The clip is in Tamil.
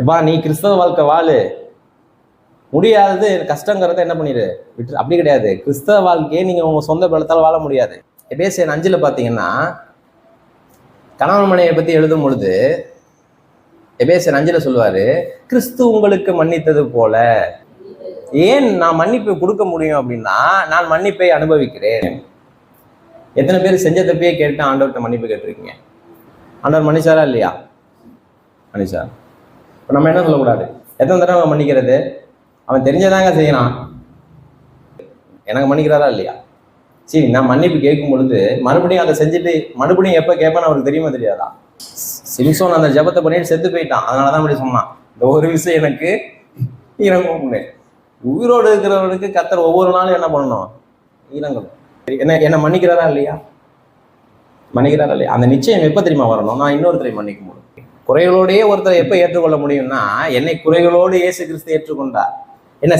எப்பா நீ கிறிஸ்தவ வாழ்க்கை வாழு. முடியாதது கஷ்டங்கிறத என்ன பண்ணிடு விட்டு அப்படி கிடையாது. கிறிஸ்தவ வாழ்க்கையை நீங்கள் உங்கள் சொந்த பலத்தால் வாழ முடியாது. எபேசியன் அஞ்சில் பார்த்தீங்கன்னா கணவன் மனைவியை பற்றி எழுதும் பொழுது எபேசியன் அஞ்சில் சொல்லுவார் கிறிஸ்து உங்களுக்கு மன்னித்தது போல. ஏன் நான் மன்னிப்பு கொடுக்க முடியும் அப்படின்னா நான் மன்னிப்பை அனுபவிக்கிறேன். எத்தனை பேர் செஞ்ச தப்பையே கேட்டு ஆண்டவர்கிட்ட மன்னிப்பு கேட்டிருக்கீங்க? ஆண்டவர் மன்னிச்சாரா இல்லையா? மன்னிச்சாரா? இப்போ நம்ம என்ன சொல்லக்கூடாது? எத்தனை தடவை அவன் மன்னிக்கிறது? அவன் தெரிஞ்சதாங்க செய்யலாம் எனக்கு மன்னிக்கிறாரா இல்லையா? சரி நான் மன்னிப்பு கேட்கும் பொழுது மறுபடியும் அதை செஞ்சுட்டு மறுபடியும் எப்போ கேட்பேன்னு அவருக்கு தெரியுமா தெரியாதா? சிம்சோன் அந்த ஜெபத்தை பண்ணிட்டு செத்து போயிட்டான். அதனால தான் அப்படி சொன்னான். இந்த ஒரு விஷயம் எனக்கு இறங்கும் உயிரோடு இருக்கிறவனுக்கு கத்தர் ஒவ்வொரு நாளும் என்ன பண்ணணும்? இறங்கணும். என்ன என்ன மன்னிக்கிறாரா இல்லையா? மன்னிக்கிறாரா இல்லையா? அந்த நிச்சயம் எப்போ தெரியுமா வரணும்? நான் இன்னொருத்தரை மன்னிக்கும் குறைகளோடையே ஒருத்தரை எப்போ ஏற்றுக்கொள்ள முடியும்னா என்னை குறைகளோடு இயேசு கிறிஸ்து ஏற்றுக்கொண்டார்.